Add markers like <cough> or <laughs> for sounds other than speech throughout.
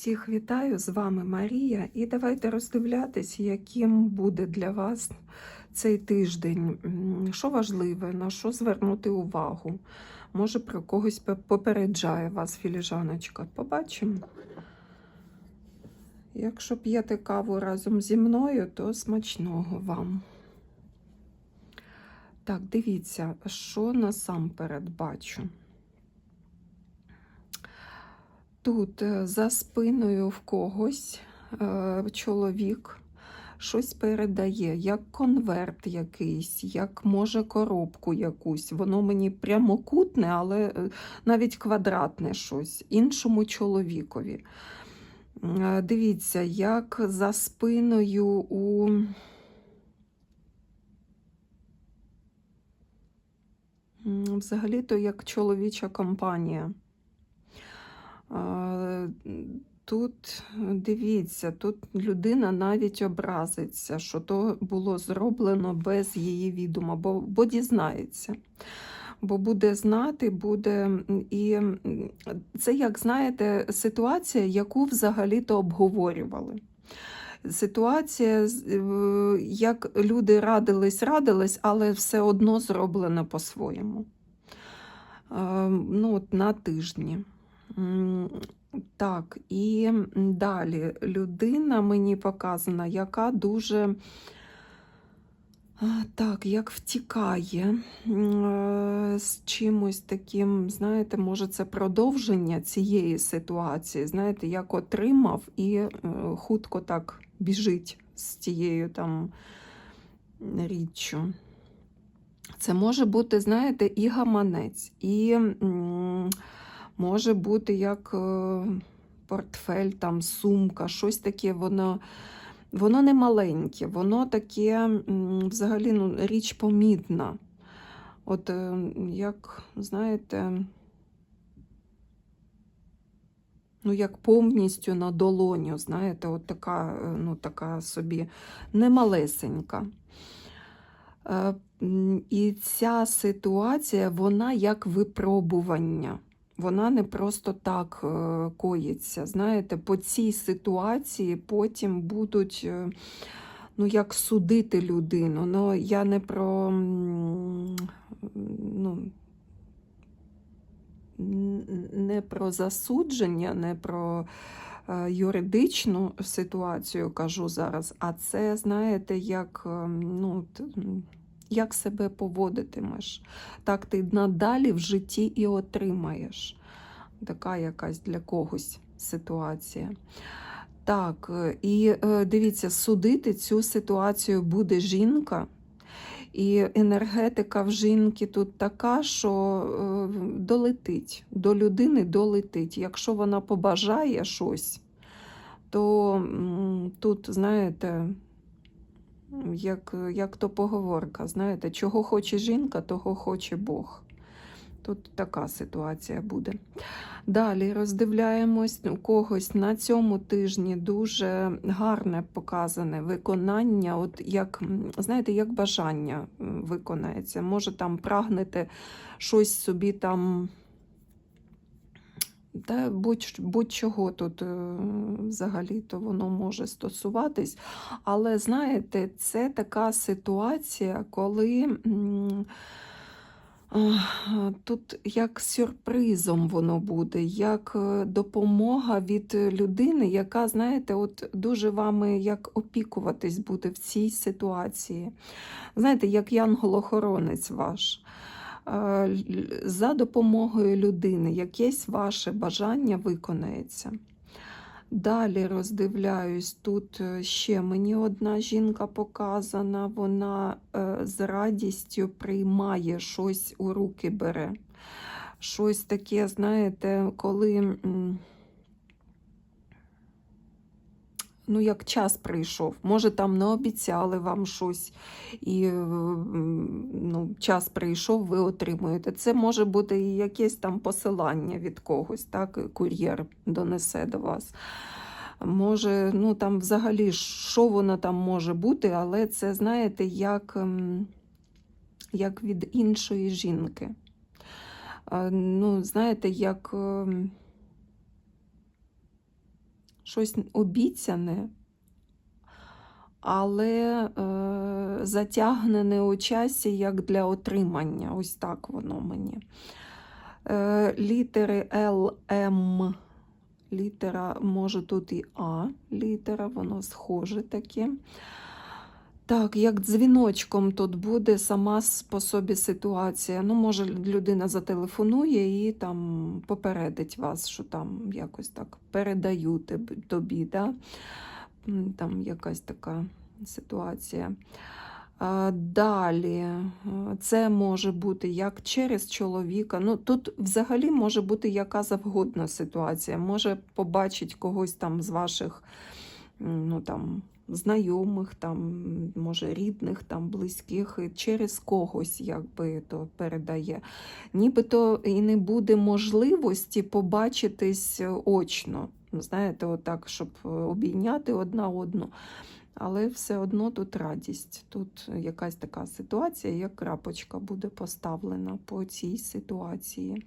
Всіх вітаю, з вами Марія, і давайте роздивлятись, яким буде для вас цей тиждень. Що важливе, на що звернути увагу. Може, про когось попереджає вас філіжаночка. Побачимо. Якщо п'єте каву разом зі мною, то смачного вам. Так, дивіться, що насамперед бачу. Тут е, за спиною в когось е, чоловік щось передає, як конверт якийсь, як може коробку якусь. Воно мені прямокутне, але е, навіть квадратне щось іншому чоловікові. Дивіться, як за спиною у взагалі-то як чоловіча компанія. Тут дивіться, тут людина навіть образиться, що то було зроблено без її відома, бо, бо дізнається. Бо буде знати, буде. І це, як знаєте, ситуація, яку взагалі-то обговорювали. Ситуація, е, як люди радились, радились, але все одно зроблено по-своєму. Е, Ну, от на тижні. Так, і далі людина мені показана, яка дуже так, як втікає е, з чимось таким, знаєте, може, це продовження цієї ситуації, знаєте, як отримав і е, хутко так біжить з тією там річчю. Це може бути, знаєте, і гаманець, і може бути як е, портфель, там, сумка, щось таке, воно, воно не маленьке, воно таке взагалі ну, річ помітна. От е, як, знаєте, ну, як повністю на долоню, знаєте, от така, е, ну, така собі немалесенька. І ця ситуація, вона як випробування. Вона не просто так е, коїться. Знаєте, по цій ситуації потім будуть е, ну, як судити людину. Ну, я не про ну, не про засудження, не про е, юридичну ситуацію кажу зараз, а це, знаєте, як, ну, як себе поводитимеш, так ти надалі в житті і отримаєш. Така якась для когось ситуація. Так, е, і е, дивіться, судити цю ситуацію буде жінка. І енергетика в жінки тут така, що е, долетить, до людини долетить. Якщо вона побажає щось, то тут, знаєте, як, як то поговорка, знаєте, чого хоче жінка, того хоче Бог. Тут така ситуація буде. Далі роздивляємось у когось на цьому тижні дуже гарне показане виконання, от як, знаєте, як бажання виконається. Може там прагнете щось собі там. Та будь, будь-чого тут е, взагалі-то воно може стосуватись. Але знаєте, це така ситуація, коли тут як сюрпризом воно буде, як е, допомога від людини, яка, знаєте, от дуже вами як опікуватись буде в цій ситуації. Знаєте, як янгол-охоронець ваш. Е, За допомогою людини якесь ваше бажання виконається. Далі роздивляюсь, тут е, ще мені одна жінка показана, вона е, з радістю приймає щось у руки бере. Щось таке, знаєте, коли ну, як час прийшов. Може, там не обіцяли вам щось, і час прийшов, ви отримуєте. Це може бути і якесь там посилання від когось, так, кур'єр донесе до вас. Може, ну там взагалі, що воно там може бути, але це, знаєте, як, ем, як від іншої жінки. Ну, знаєте, як. ем, щось обіцяне, але е, затягнене у часі як для отримання. Ось так воно мені. Е, літери Л, М, літера, може тут і А літера, воно схоже таке. Так, як дзвіночком тут буде сама по собі ситуація. Ну, може, людина зателефонує і там попередить вас, що там якось так передаю тобі, да? Там якась така ситуація. Далі, е, це може бути як через чоловіка. Ну, тут взагалі може бути яка завгодна ситуація. Може побачить когось там з ваших ну, там, знайомих, там, може, рідних, там, близьких, через когось якби то передає. Нібито і не буде можливості побачитись е, очно. Знаєте, отак, щоб е, обійняти одна одну. Але все одно тут радість. Тут якась така ситуація, як крапочка буде поставлена по цій ситуації.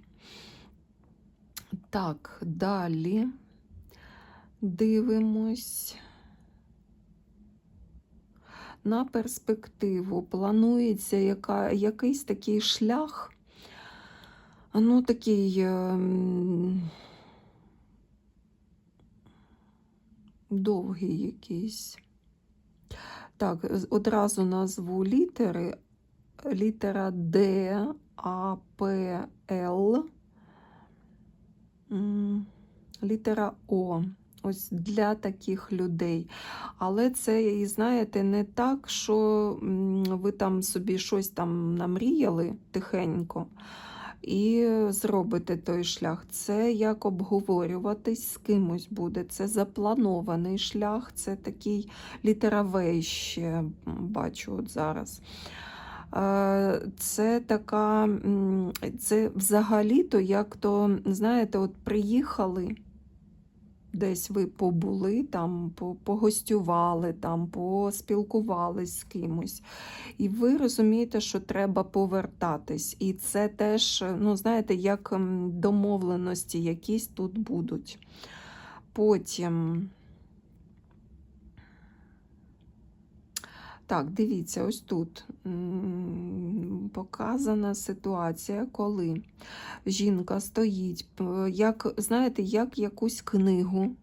Так, далі дивимось. На перспективу планується яка, якийсь такий шлях, ну такий довгий якийсь. Так, одразу назву літери. Літера Д, А, П, Л, літера О. Ось для таких людей. Але це, знаєте, не так, що ви там собі щось там намріяли тихенько і зробите той шлях. Це як обговорюватись з кимось буде. Це запланований шлях, це такий літеравий, ще бачу от зараз. Е, Це така, це взагалі-то, як то, знаєте, от приїхали, десь ви побули, там, погостювали, там, поспілкувались з кимось. І ви розумієте, що треба повертатись. І це теж, ну, знаєте, як домовленості якісь тут будуть. Потім. Так, дивіться, ось тут показана ситуація, коли жінка стоїть, як, знаєте, як якусь книгу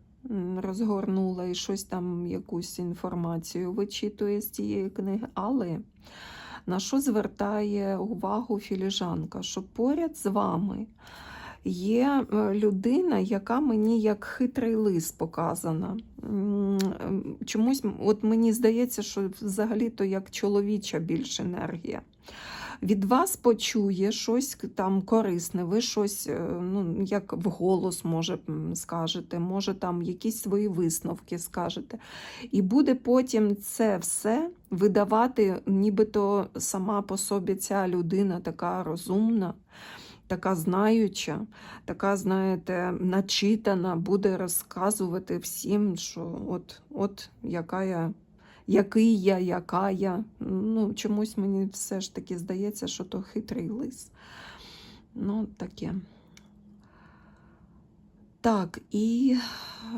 розгорнула і щось там, якусь інформацію вичитує з цієї книги, але на що звертає увагу філіжанка? Що поряд з вами є е, людина, яка мені як хитрий лис показана. Чомусь от мені здається, що взагалі-то як чоловіча більш енергія. Від вас почує щось там корисне, ви щось, е, ну, як вголос, може, скажете, може там якісь свої висновки скажете. І буде потім це все видавати, нібито сама по собі ця людина така розумна, така знаюча, така, знаєте, начитана, буде розказувати всім, що от, от яка я. Який я, яка я. Ну, чомусь мені все ж таки здається, що то хитрий лис. Ну, таке. Так, і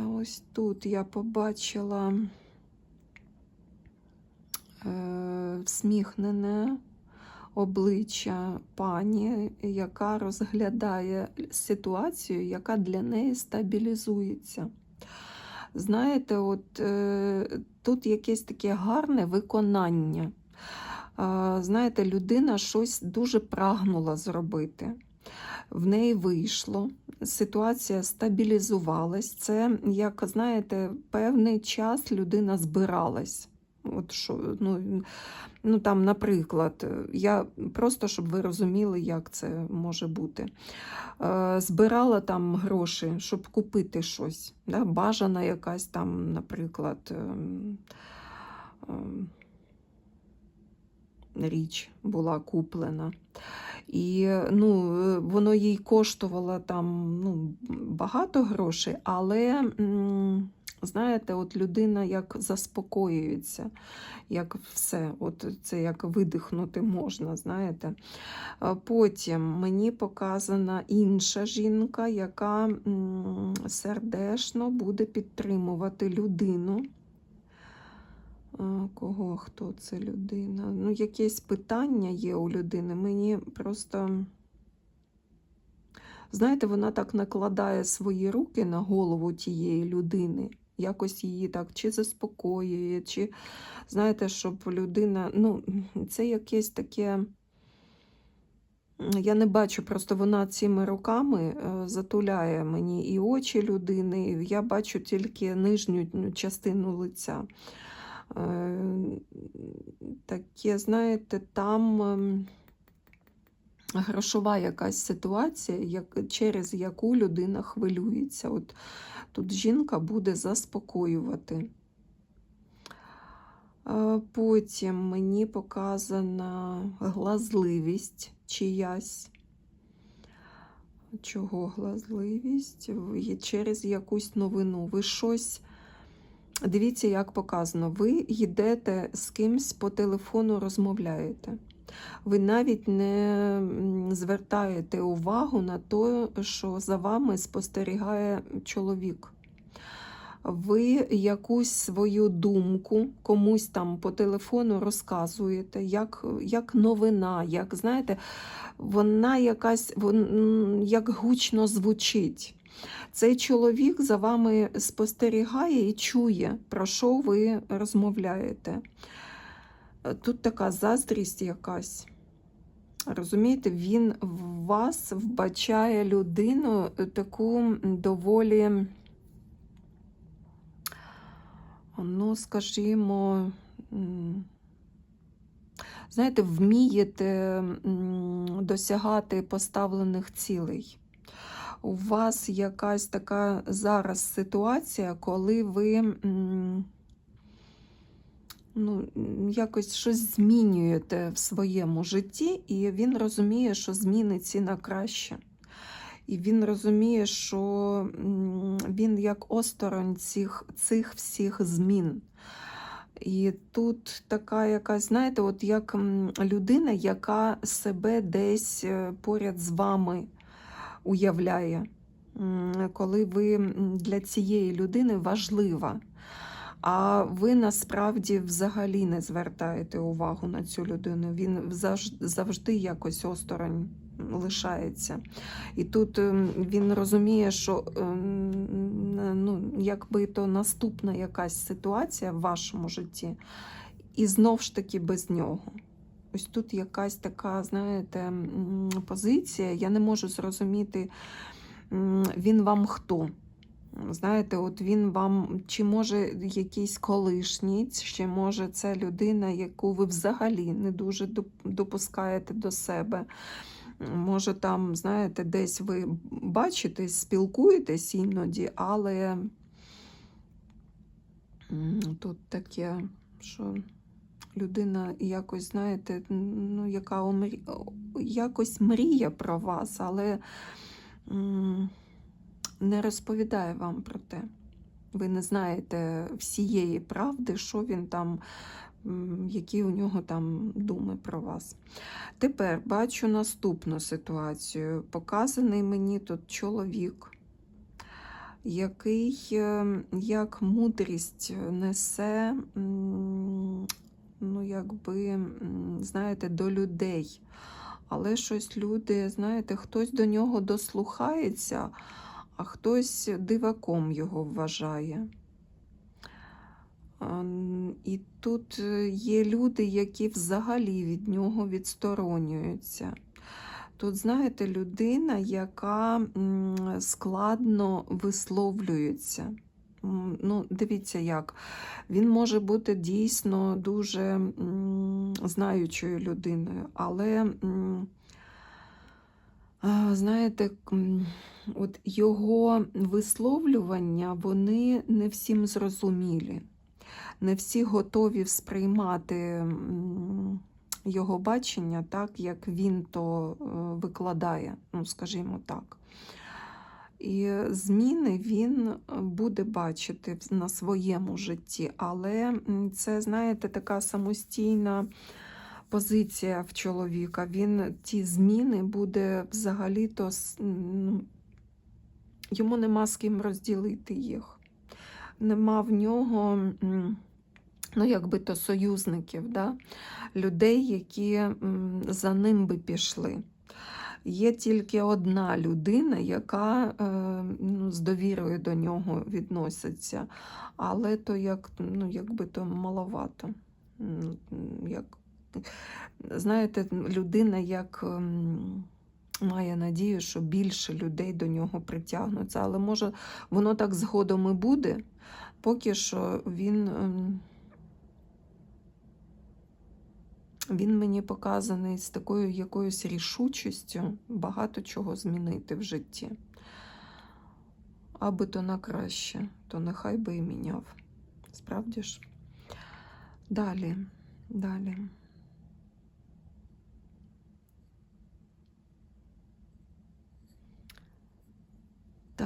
ось тут я побачила е, всміхнене обличчя пані, яка розглядає ситуацію, яка для неї стабілізується. Знаєте, от е, тут якесь таке гарне виконання. Е, знаєте, людина щось дуже прагнула зробити. В неї вийшло, ситуація стабілізувалась. Це, як знаєте, певний час людина збиралась. От що, ну, ну там, наприклад, я просто щоб ви розуміли, як це може бути. Е, збирала там гроші, щоб купити щось. Да? Бажана якась там, наприклад, ем, ем, річ була куплена. І ну, е, воно їй коштувало там ну, багато грошей, але м, Знаєте, от людина як заспокоюється, як все, от це як видихнути можна, знаєте. Потім мені показана інша жінка, яка м, сердечно буде підтримувати людину. Кого, хто це людина? Ну, якесь питання є у людини. Мені просто. Знаєте, вона так накладає свої руки на голову тієї людини, якось її так чи заспокоює, чи знаєте, щоб людина. Ну, це якесь таке. Я не бачу, просто вона цими руками е, затуляє мені і очі людини. Я бачу тільки нижню ну, частину лиця. Е, Таке, знаєте, там. Грошова якась ситуація, як, через яку людина хвилюється. От тут жінка буде заспокоювати. Потім мені показана глазливість чиясь. Чого глазливість? Через якусь новину. Ви щось. Дивіться, як показано. Ви йдете з кимсь по телефону, розмовляєте. Ви навіть не звертаєте увагу на те, що за вами спостерігає чоловік. Ви якусь свою думку комусь там по телефону розказуєте, як, як новина, як знаєте, вона якась вон, як гучно звучить. Цей чоловік за вами спостерігає і чує, про що ви розмовляєте. Тут така заздрість якась. Розумієте, він в вас вбачає людину е, таку доволі, ну, скажімо, знаєте, вмієте досягати поставлених цілей. У вас якась така зараз ситуація, коли ви. Ну, якось щось змінюєте в своєму житті, і він розуміє, що зміни ці на краще. І він розуміє, що він як осторонь цих, цих всіх змін. І тут така якась, знаєте, от як людина, яка себе десь е, поряд з вами уявляє, коли ви для цієї людини важлива. А ви насправді взагалі не звертаєте увагу на цю людину. Він завжди якось осторонь лишається. І тут ем, він розуміє, що ем, ну, якби то наступна якась ситуація в вашому житті, і знов ж таки без нього. Ось тут якась така, знаєте, позиція. Я не можу зрозуміти, він вам хто. Знаєте, от він вам, чи може якийсь колишній, чи може це людина, яку ви взагалі не дуже допускаєте до себе. Може, там, знаєте, десь ви бачитесь, спілкуєтесь іноді, але тут таке, що людина якось, знаєте, ну, яка омрі... якось мріє про вас, але. Не розповідає вам про те. Ви не знаєте всієї правди, що він там, які у нього там думи про вас. Тепер бачу наступну ситуацію. Показаний мені тут чоловік, який е, як мудрість несе, ну, якби, знаєте, до людей. Але щось люди, знаєте, хтось до нього дослухається, а хтось диваком його вважає. І тут е, є люди, які взагалі від нього відсторонюються. Тут, знаєте, людина, яка складно висловлюється. Ну, дивіться як. Він може бути дійсно дуже знаючою людиною, але, знаєте, от його висловлювання, вони не всім зрозумілі. Не всі готові сприймати його бачення так, як він то е, викладає, ну, скажімо так. І зміни він е, буде бачити на своєму житті, але це, знаєте, така самостійна позиція в чоловіка. Він ті зміни буде взагалі-то ну, йому нема з ким розділити їх. Нема в нього, ну, якби то союзників, да? людей, які за ним би пішли. Є тільки одна людина, яка е, ну, з довірою до нього відноситься, але то як, ну, якби то маловато. Як, знаєте, людина як ем, має надію, що більше людей до нього притягнуться. Але може воно так згодом і буде, поки що він. ем, Він мені показаний з такою якоюсь рішучістю багато чого змінити в житті. Аби то на краще, то нехай би і міняв. Справді ж? Далі, далі.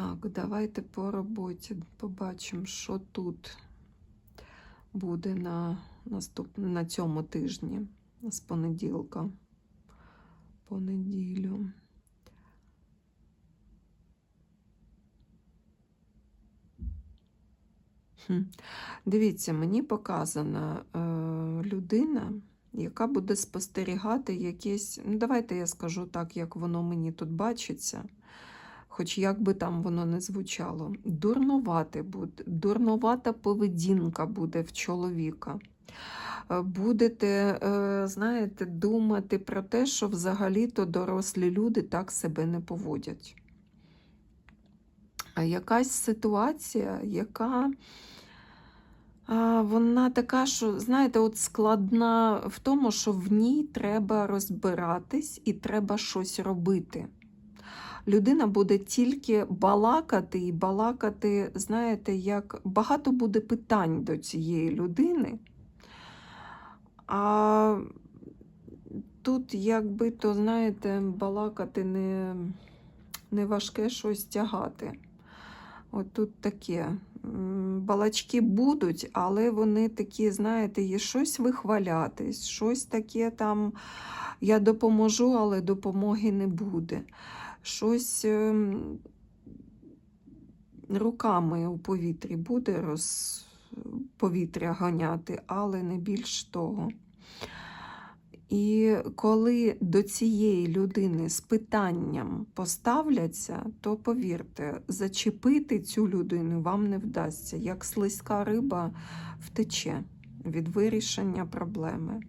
Так, давайте по роботі побачимо, що тут буде на, наступ... на цьому тижні, з понеділка, по неділю. Хм. Дивіться, мені показана е, людина, яка буде спостерігати якесь. Ну, давайте я скажу так, як воно мені тут бачиться. Хоч як би там воно не звучало, дурнувати буде, дурнувата поведінка буде в чоловіка. Е, Будете, е, знаєте, думати про те, що взагалі-то дорослі люди так себе не поводять. А якась ситуація, яка вона така, що, знаєте, от складна в тому, що в ній треба розбиратись і треба щось робити. Людина буде тільки балакати і балакати, знаєте, як багато буде питань до цієї людини. А тут, якби то, знаєте, балакати не, не важке щось тягати. От тут таке. Балачки будуть, але вони такі, знаєте, є щось вихвалятись, щось таке там я допоможу, але допомоги не буде. Щось ем, руками у повітрі буде роз... повітря ганяти, але не більш того. І коли до цієї людини з питанням поставляться, то повірте, зачепити цю людину вам не вдасться, як слизька риба втече від вирішення проблеми.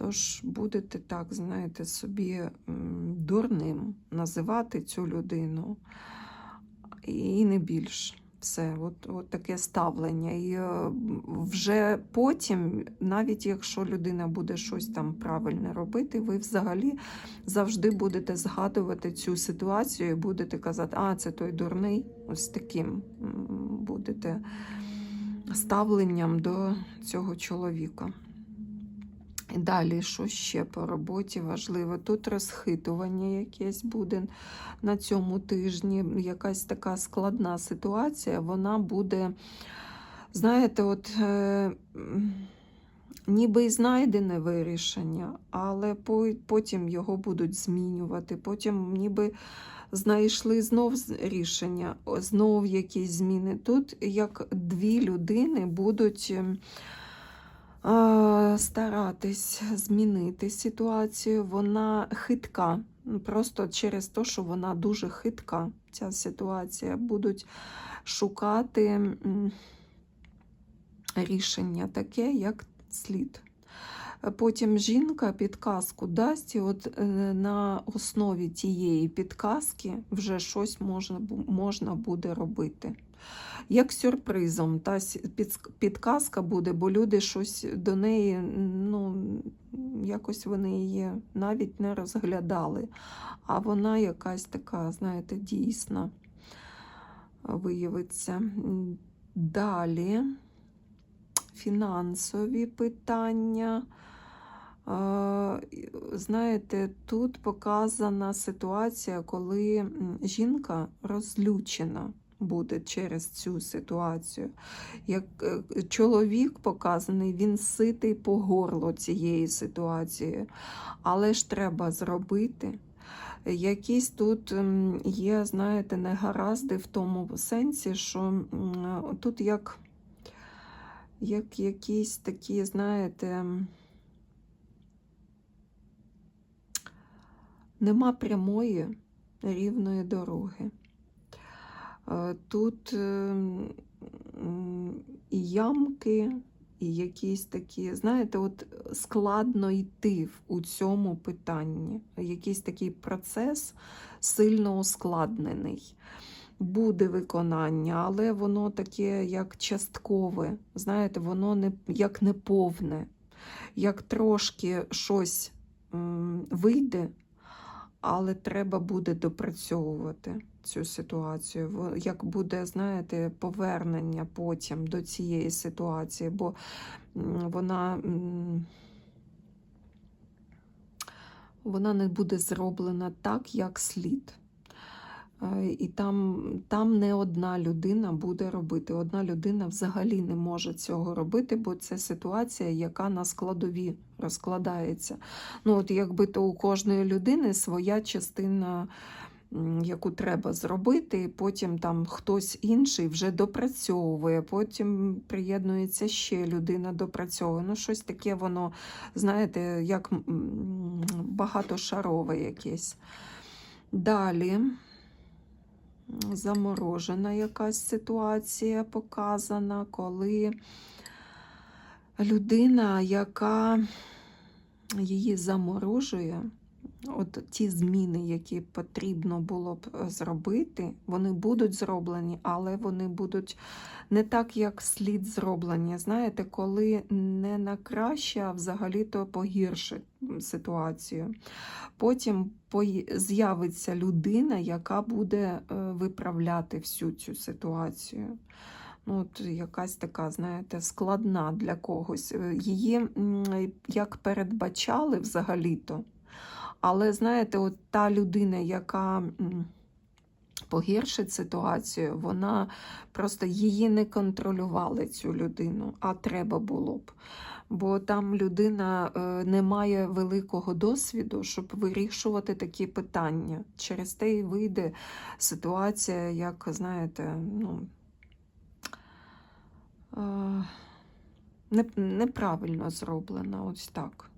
Тож будете так, знаєте, собі дурним називати цю людину і не більш. Все, от, от таке ставлення. І е, вже потім, навіть якщо людина буде щось там правильне робити, ви взагалі завжди будете згадувати цю ситуацію і будете казати, а це той дурний, ось таким будете ставленням до цього чоловіка. І далі, що ще по роботі важливо? Тут розхитування якесь буде на цьому тижні, якась така складна ситуація, вона буде, знаєте, от е, ніби й знайдене вирішення, але потім його будуть змінювати, потім ніби знайшли знов рішення, знов якісь зміни. Тут як дві людини будуть. Старатись змінити ситуацію. Вона хитка. Просто через те, що вона дуже хитка, ця ситуація, будуть шукати рішення таке, як слід. Потім жінка підказку дасть, і от е, на основі тієї підказки вже щось можна, можна буде робити. Як сюрпризом, та підказка буде, бо люди щось до неї, ну, якось вони її навіть не розглядали. А вона якась така, знаєте, дійсна виявиться. Далі фінансові питання. Знаєте, тут показана ситуація, коли жінка розлючена буде через цю ситуацію. Як е, чоловік показаний, він ситий по горло цієї ситуації, але ж треба зробити. Якісь тут є, знаєте, негаразди в тому сенсі, що тут як, як якісь такі, знаєте, нема прямої рівної дороги. Е, Тут ем, і ямки, і якісь такі, знаєте, от складно йти у цьому питанні. Якийсь такий процес сильно ускладнений. Буде виконання, але воно таке як часткове, знаєте, воно не як неповне, як трошки щось м, вийде, але треба буде допрацьовувати цю ситуацію. Як буде, знаєте, повернення потім до цієї ситуації, бо вона, вона не буде зроблена так, як слід. Е, І там, там не одна людина буде робити. Одна людина взагалі не може цього робити, бо це ситуація, яка на складові розкладається. Ну, от якби то у кожної людини своя частина, яку треба зробити, і потім там хтось інший вже допрацьовує, потім приєднується ще людина, допрацьовує. Ну, щось таке воно, знаєте, як багатошарове якесь. Далі заморожена якась ситуація показана, коли людина, яка її заморожує, от ті зміни, які потрібно було б е, зробити, вони будуть зроблені, але вони будуть не так, як слід зроблені. Знаєте, коли не на краще, а взагалі-то погіршить ситуацію. Потім з'явиться людина, яка буде е, виправляти всю цю ситуацію. Ну, от якась така, знаєте, складна для когось. Е, Її як передбачали взагалі-то. Але знаєте, от та людина, яка погіршить ситуацію, вона просто її не контролювали, цю людину, а треба було б. Бо там людина е, не має великого досвіду, щоб вирішувати такі питання. Через те і вийде ситуація, як знаєте, ну. е, Неправильно зроблена, ось так.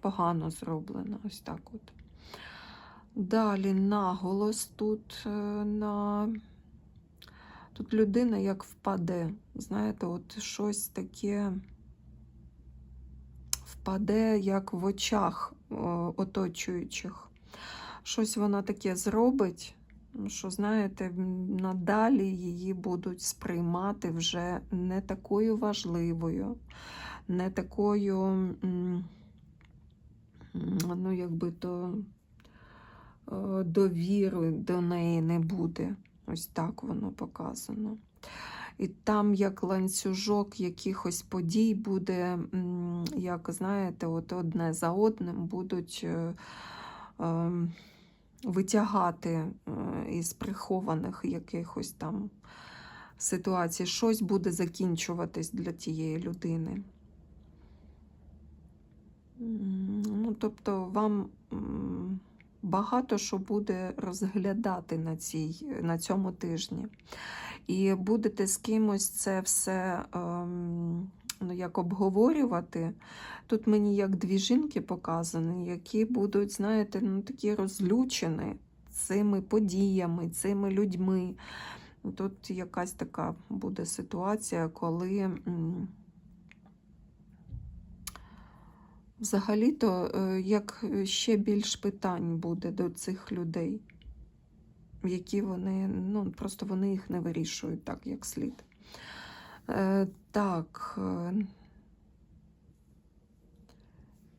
Погано зроблена, ось так от. Далі наголос тут е, на. Тут людина як впаде. Знаєте, от щось таке впаде, як в очах оточуючих. Щось вона таке зробить, що, знаєте, надалі її будуть сприймати вже не такою важливою, не такою, ну, якби то е, довіри до неї не буде. Ось так воно показано. І там, як ланцюжок якихось подій буде, як знаєте, от одне за одним будуть е, е, витягати е, із прихованих якихось там ситуацій. Щось буде закінчуватись для тієї людини. Ну, тобто вам багато що буде розглядати на, цій, на цьому тижні. І будете з кимось це все ем, ну, як обговорювати. Тут мені як дві жінки показані, які будуть, знаєте, ну, такі розлючені цими подіями, цими людьми. Тут якась така буде ситуація, коли. м, Взагалі-то, е, як ще більш питань буде до цих людей, які вони, ну, просто вони їх не вирішують так, як слід. Е, так. е,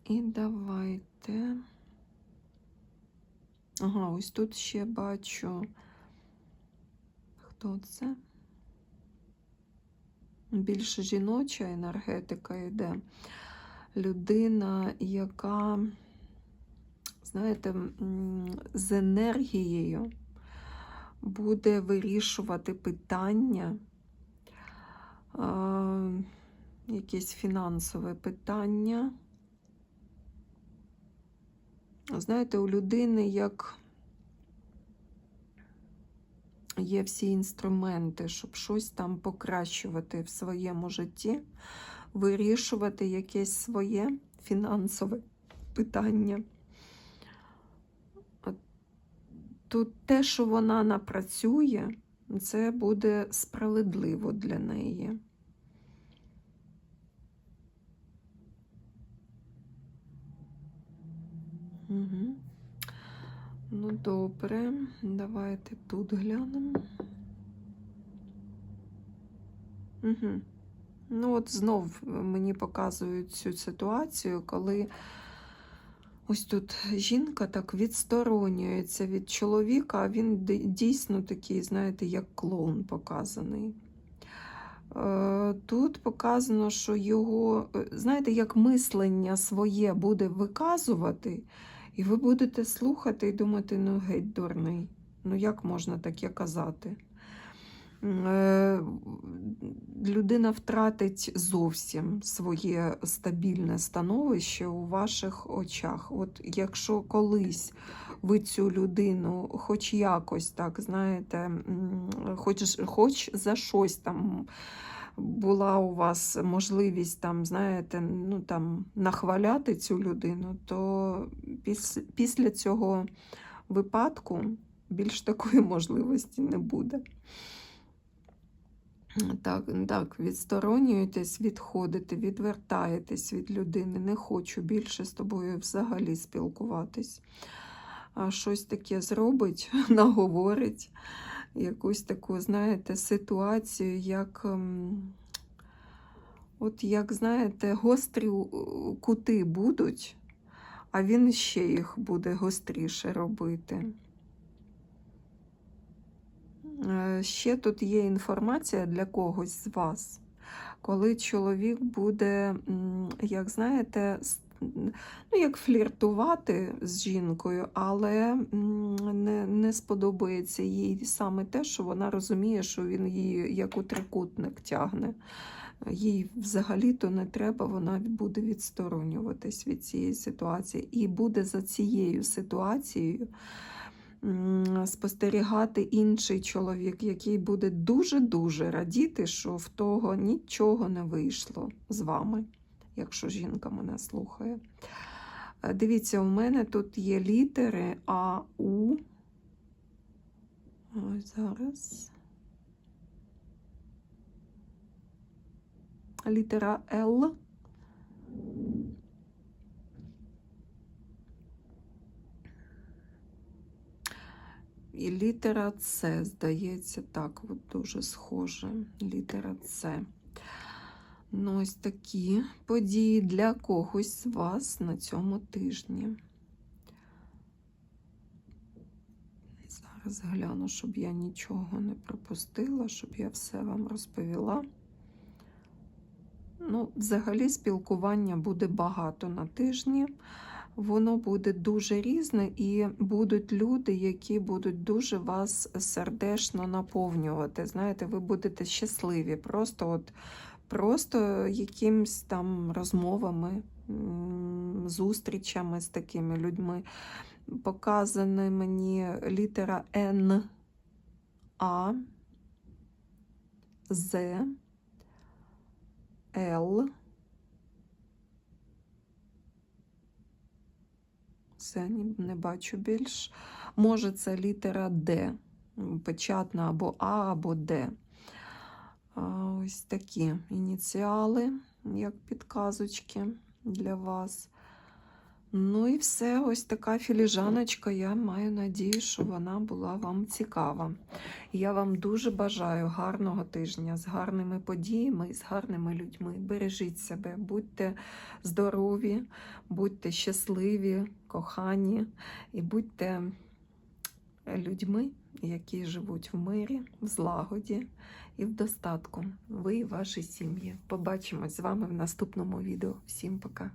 І давайте. Ага, ось тут ще бачу. Хто це? Більше жіноча енергетика йде. Людина, яка, знаєте, з енергією буде вирішувати питання, якесь фінансове питання. Знаєте, у людини як є всі інструменти, щоб щось там покращувати в своєму житті, вирішувати якесь своє фінансове питання. Тут те, що вона напрацює, це буде справедливо для неї. Угу. Ну, добре, давайте тут глянемо. Угу. Ну, от знов мені показують цю ситуацію, коли ось тут жінка так відсторонюється від чоловіка, а він дійсно такий, знаєте, як клоун показаний. Е, Тут показано, що його, е, знаєте, як мислення своє буде виказувати, і ви будете слухати і думати, ну геть дурний. Ну як можна таке казати? Е, Людина втратить зовсім своє стабільне становище у ваших очах. От якщо колись ви цю людину хоч якось так, знаєте, хоч, хоч за щось там була у вас можливість там, знаєте, ну там нахваляти цю людину, то після, після цього випадку більш такої <laughs> можливості не буде. Так, так, відсторонюєтесь, відходите, відвертаєтесь від людини. Не хочу більше з тобою взагалі спілкуватись. А щось таке зробить, <laughs> наговорить якусь таку, знаєте, ситуацію, як, ем, от як, знаєте, гострі кути будуть, а він ще їх буде гостріше робити. Е, Ще тут є інформація для когось з вас, коли чоловік буде, як знаєте, ну, як фліртувати з жінкою, але не, не сподобається їй саме те, що вона розуміє, що він її як у трикутник тягне. Їй взагалі-то не треба, вона буде відсторонюватись від цієї ситуації. І буде за цією ситуацією спостерігати інший чоловік, який буде дуже-дуже радіти, що в того нічого не вийшло з вами, якщо жінка мене слухає. Е, Дивіться, у мене тут є літери А, У. Ось зараз. Літера Л. І літера С, здається, так, от дуже схоже. Літера С. Ну, ось такі події для когось з вас на цьому тижні. Зараз гляну, щоб я нічого не пропустила, щоб я все вам розповіла. Ну, взагалі, спілкування буде багато на тижні. Воно буде дуже різне, і будуть люди, які будуть дуже вас сердечно наповнювати. Знаєте, ви будете щасливі, просто от просто якимсь там розмовами, зустрічами з такими людьми. Показана мені літера Н, А, З, Л. Все, не бачу більш. Може, це літера Д, печатна або А, або Д. Ось такі ініціали, як підказочки для вас. Ну і все, ось така філіжаночка. Я маю надію, що вона була вам цікава. Я вам дуже бажаю гарного тижня з гарними подіями з гарними людьми. Бережіть себе, будьте здорові, будьте щасливі, кохані і будьте людьми які живуть в мирі, в злагоді і в достатку. Ви і ваші сім'ї. Побачимось з вами в наступному відео. Всім пока!